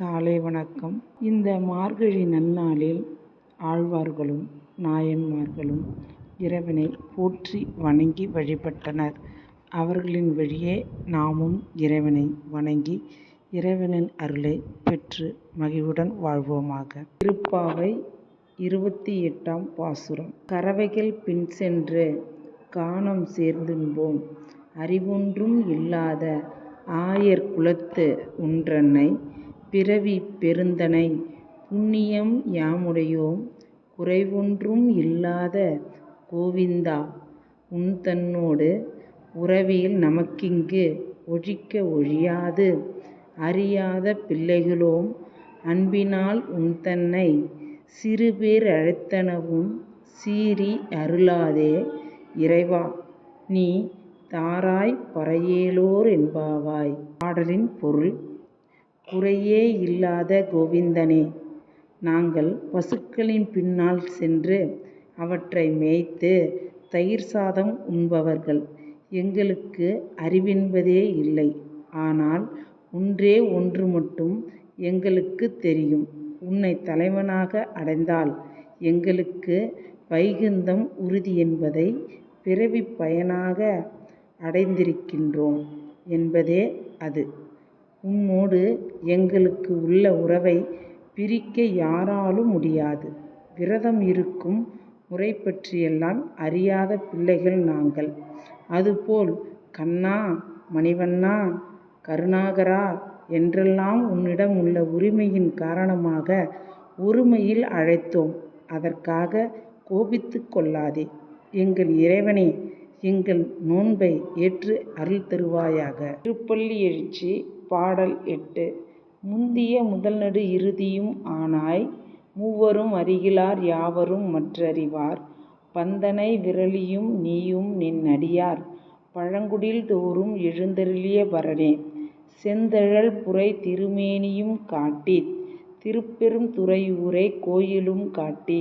காலை வணக்கம் இந்த மார்கழி நன்னாளில் ஆழ்வார்களும் நாயன்மார்களும் இறைவனை போற்றி வணங்கி வழிபட்டனர். அவர்களின் வழியே நாமும் இறைவனை வணங்கி இறைவனின் அருளை பெற்று மகிழ்வுடன் வாழ்வோமாக. திருப்பாவை இருபத்தி எட்டாம் பாசுரம் கறவைகள் பின் சென்று கானம் சேர்ந்துண்போம் அறிவொன்றும் இல்லாத ஆயர் குலத்து ஒன்றனை பிறவி பெருந்தனை. புண்ணியம் யாமுடையோம்? குறைவொன்றும் இல்லாத கோவிந்தா. உன்தன்னோடு உறவில் நமக்கிங்கு ஒழிக்க ஒழியாது. அறியாத பிள்ளைகளோம் அன்பினால் உன்தன்னை சிறுபேர் அழைத்தனவும் சீறி அருளாதே இறைவா. நீ தாராய் பறையேலோர் என்பாவாய். பாடலின் பொருள் குறையே இல்லாத கோவிந்தனே நாங்கள் பசுக்களின் பின்னால் சென்று அவற்றை மேய்த்து தயிர் சாதம் உண்பவர்கள். எங்களுக்கு அறிவென்பதே இல்லை. ஆனால் ஒன்றே ஒன்று மட்டும் எங்களுக்குத் தெரியும் உன்னைத் தலைவனாக அடைந்தால் எங்களுக்கு வைகுந்தம் உறுதியென்பதை பிறவிப் பயனாக அடைந்திருக்கின்றோம் என்பதே அது. உம்மோடு எங்களுக்கு உள்ள உறவைப் பிரிக்க யாராலும் முடியாது. விரதம் இருக்கும் முறைபற்றியெல்லாம் அறியாத பிள்ளைகள் நாங்கள். அதுபோல் கண்ணா மணிவண்ணா கருணாகரா என்றெல்லாம் உன்னிடம் உள்ள உரிமையின் காரணமாக ஒருமையில் அழைத்தோம். அதற்காகக் கோபித்துக் கொள்ளாதே. எங்கள் இறைவனே எங்கள் நோன்பை ஏற்று அருள் தருவாயாக. திருப்பள்ளி எழுச்சி பாடல் எட்டு. முந்திய முதல்நடு இறுதியும் ஆனாய் மூவரும் அறிகிலார் யாவரும் மற்றறிவார் பந்தனை விறலியும் நீயும் நின் அடியார் பழங்குடில் தோறும் எழுந்தருளிய பரனே. செந்தழல் புரை திருமேனியும் காட்டித் திருப்பெரும் துறையூரைக் கோயிலும் காட்டி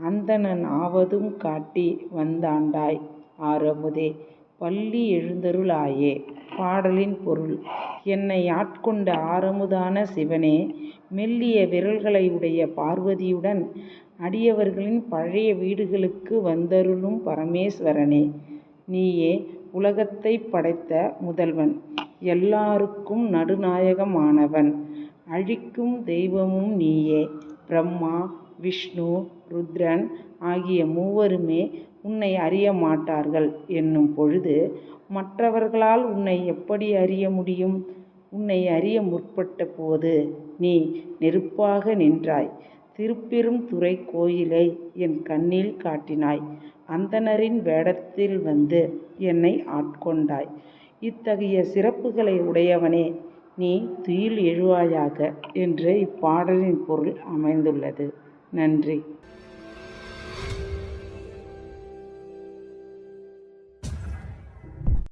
அந்தணன் ஆவதும் காட்டி வந்தாண்டாய் ஆரமுதே பள்ளி எழுந்தருளாயே. பாடலின் பொருள் என்னை ஆட்கொண்ட ஆரமுதான சிவனே மெல்லிய விரல்களை உடைய பார்வதியுடன் அடியவர்களின் பழைய வீடுகளுக்கு வந்தருளும் பரமேஸ்வரனே. நீயே உலகத்தைப் படைத்த முதல்வன் எல்லாருக்கும் நடுநாயகமானவன் அழிக்கும் தெய்வமும் நீயே. பிரம்மா விஷ்ணு ருத்ரன் ஆகிய மூவருமே உன்னை அறிய மாட்டார்கள் என்னும் பொழுது மற்றவர்களால் உன்னை எப்படி அறிய முடியும்? உன்னை அறிய முற்பட்ட போது நீ நெருப்பாக நின்றாய். திருப்பெரும் துறை கோயிலை என் கண்ணில் காட்டினாய். அந்தணரின் வேடத்தில் வந்து என்னை ஆட்கொண்டாய். இத்தகைய சிறப்புகளை உடையவனே நீ துயில் எழுவாயாக என்று இப்பாடலின் பொருள் அமைந்துள்ளது. நன்றி.